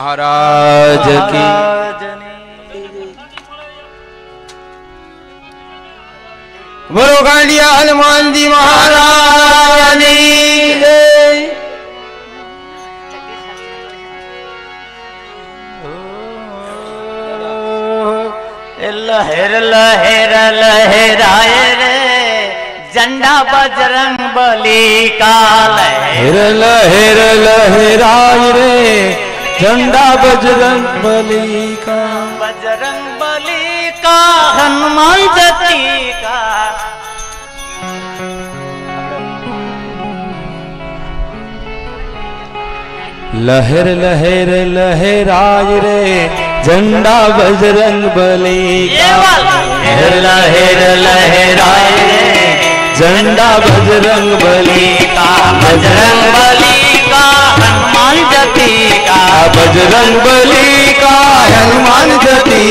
મહારાજ બોલો ગાંડિયા હનુમાનજી મહારાજ લહેર લહેર લહેરાય રે ઝંડા બજરંગ બલી કા લહેર લહેર લહેરાય રે ઝંડા બજરંગ બલી કા બજરંગ બલી કા હનુમાન જતી કા લહેર લહેર લહેરાય રે ઝંડા બજરંગ બલી એવા લહેર લહેર લહેરાય રે ઝંડા બજરંગ બલી કા બજરંગ બલી हनुमान जती का। बजरंग बली का हनुमान जती।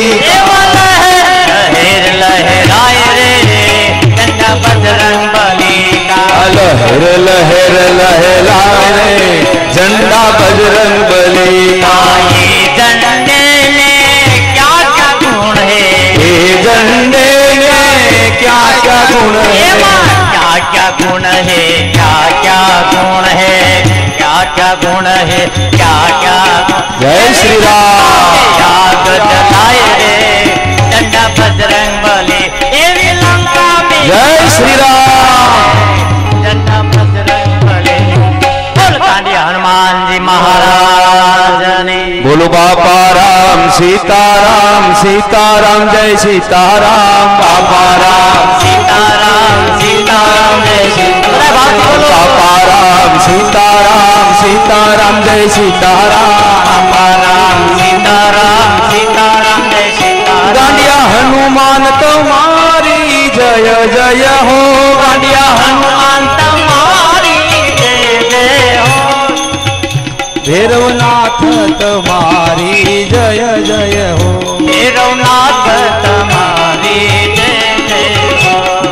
लहर लहराए रे गंगा बजरंग बली का। लहर लहर लहराए रे झंडा बजरंग बली का। ये झंडे में क्या क्या गुण है? ये झंडे में क्या क्या गुण है? गुण है? क्या क्या गुण है? क्या क्या गुण है? क्या क्या जय श्री राम। याद जलाए रे डंडा बजरंग बली। लंका में जय श्री राम। चंडा बजरंग बली। हनुमान जी महाराज। બોલો બાપા રામ સીતારામ સીતારામ જય સીતારામ બાપા રામ સીતારામ સીતારામ જય બાપા રામ સીતારામ સીતારામ જય સીતારામ. બાપા રામ સીતારામ સીતારામ જય સીતારામ. ગાંડિયા હનુમાન તમારી જય જય હો. ગાંડિયા હનુમાન તમારી જય જય હો. ભૈરવનાથ તમારી તમારી જય જય હો. રવનાથ તમારી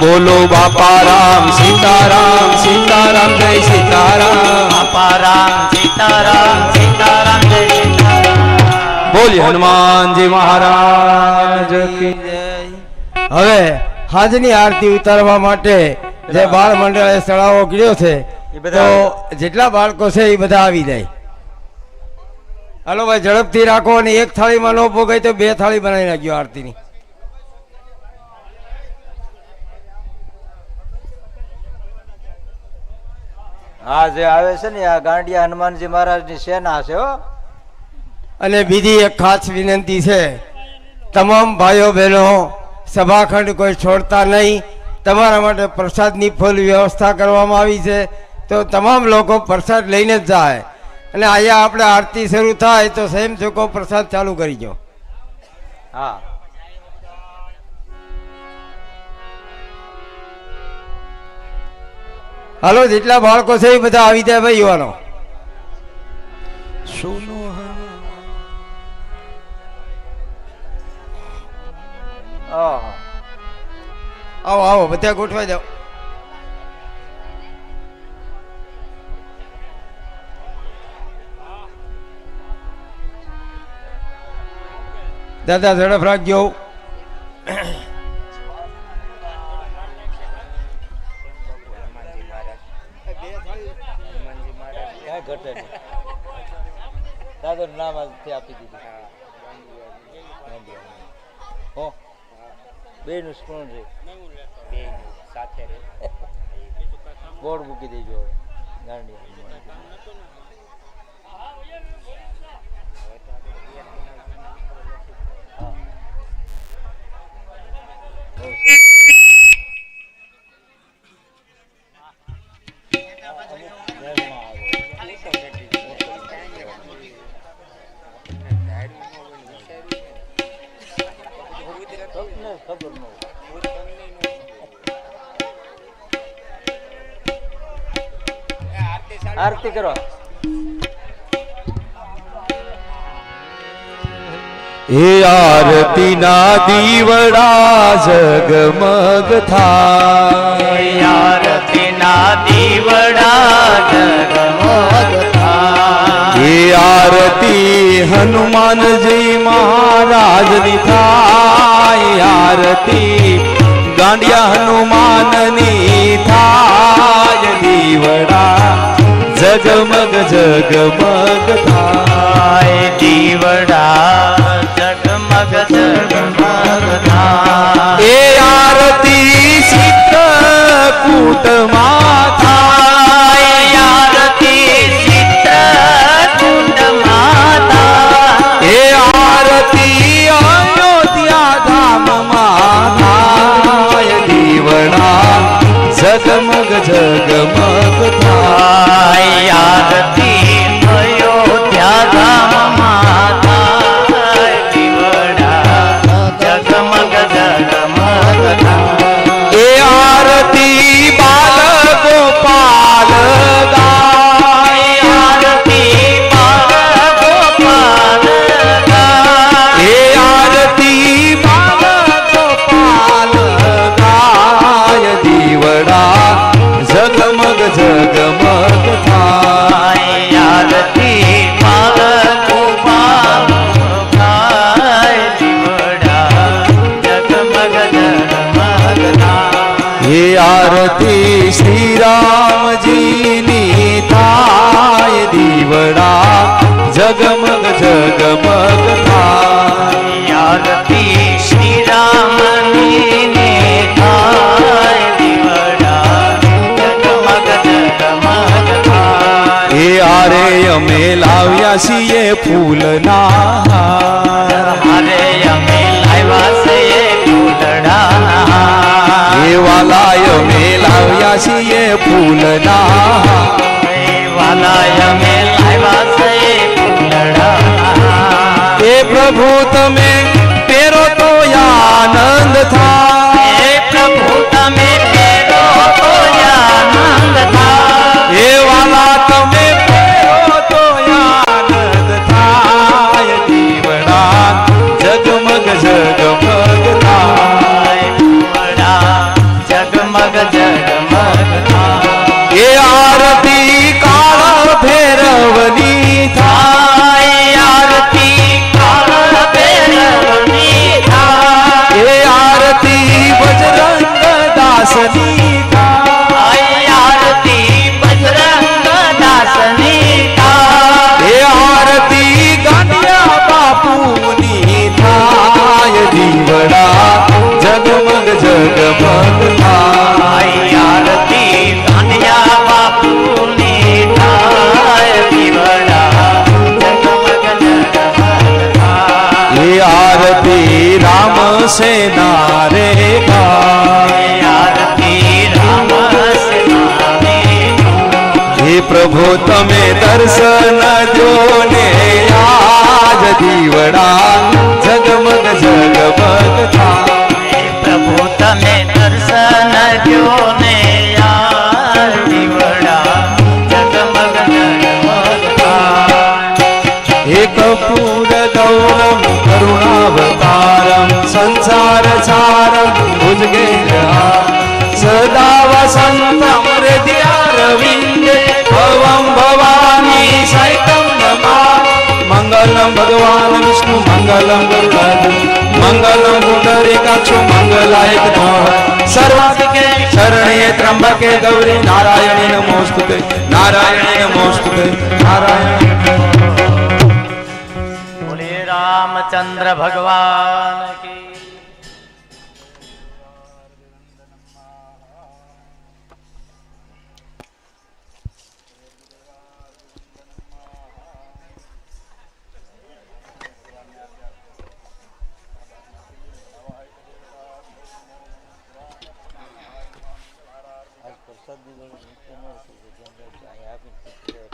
બોલો બાપા રામ સીતારામ સીતારામ જય સીતારામ. બાપા રામ સીતારામ સીતારામ જય બોલી હનુમાનજી મહારાજ હવે હાજની આરતી ઉતારવા માટે જે બાળ મંડળે સળાવો ગીડ્યો છે તો જેટલા બાળકો છે એ બધા આવી જાય. હાલો ભાઈ ઝડપથી રાખો અને એક થાળીમાં ન ભોગાય તો બે થાળી બનાવી નાખ્યો આરતીની. હા જે આવે છે ને આ ગાંડિયા હનુમાનજી મહારાજની સેના છે હો. અને બીજી એક ખાસ વિનંતી છે તમામ ભાઈઓ બહેનો સભાખંડ કોઈ છોડતા નહીં તમારા માટે પ્રસાદની ફૂલ વ્યવસ્થા કરવામાં આવી છે તો તમામ લોકો પ્રસાદ લઈને જ જાય. અને અહીંયા આપણે આરતી શરૂ થાય તો સેમ ચોખ્ખો પ્રસાદ ચાલુ કરી દો. હા. હાલો જેટલા બાળકો છે એ બધા આવી જાય ભાઈ યુવાનો. આવો આવો બધા ગોઠવાઈ જાઓ. દાદા ઝડપ રાખજો. દાદાનું નામ આપી દીધું હો. બે નું સ્પૂન રે બોર્ડ મૂકી દેજો ગાંડિયા આરતી કરો. એ આરતી ના દીવડા જગમગ થાય. આરતી ના દીવડા જગમગ થાય. એ આરતી હનુમાનજી મહારાજની થાય. આરતી ગાંડિયા હનુમાનની જગમગ જગમગ થાય થાય દીવડા જગમગ જગમગ થાય એ આરતી ચિત્રકૂટમાં થાય આરતી ચિત્રકૂટ માતા એ આરતી અયોધ્યા ધામમાં થાય દીવડા જગમગ જગમગ લાવ્યા ફૂલના હાર. અમે લાવ્યા છીએ ફૂલડા એ વાલાય અમે લાવ્યા છીએ ફૂલના હાર. વાલા અમે લાવ્યા છીએ ફૂલડા એ પ્રભુ તમે પેરો તો આનંદ થાય પ્રભુ તમે દર્શન દો ને આજ દીવડા જગમગ જગમગ થાય પ્રભુ તમે દર્શન દ્યો ને યાર દીવડા જગમગ જગમગ થાય હે કપૂર ગૌરમ કરુણાવતારમ સંસાર સારમ ભુજગે मंगलम भगवान विष्णु, मंगलम मंगलम गुंडरिकाक्षु मंगलाय सर्वाधिके शरण्ये त्र्यंबके गौरी, नारायणे नमोस्तुते नारायणे नमोस्तुते, नारायण बोले रामचंद्र भगवान की સદગુણ આપીને